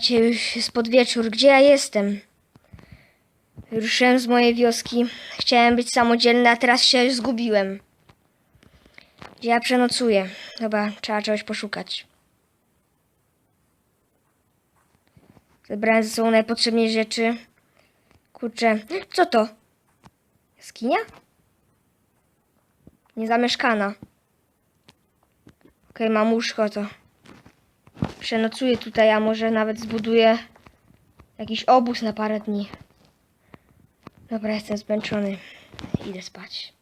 cię już jest podwieczór. Gdzie ja jestem? Ruszyłem z mojej wioski. Chciałem być samodzielny, a teraz się zgubiłem. Gdzie ja przenocuję? Chyba trzeba czegoś poszukać. Zebrałem ze sobą najpotrzebniejsze rzeczy. Kurczę, co to? Jaskinia? Niezamieszkana. Okej, mam łóżko to. Przenocuję tutaj, a może nawet zbuduję jakiś obóz na parę dni. Dobra, jestem zmęczony. Idę spać.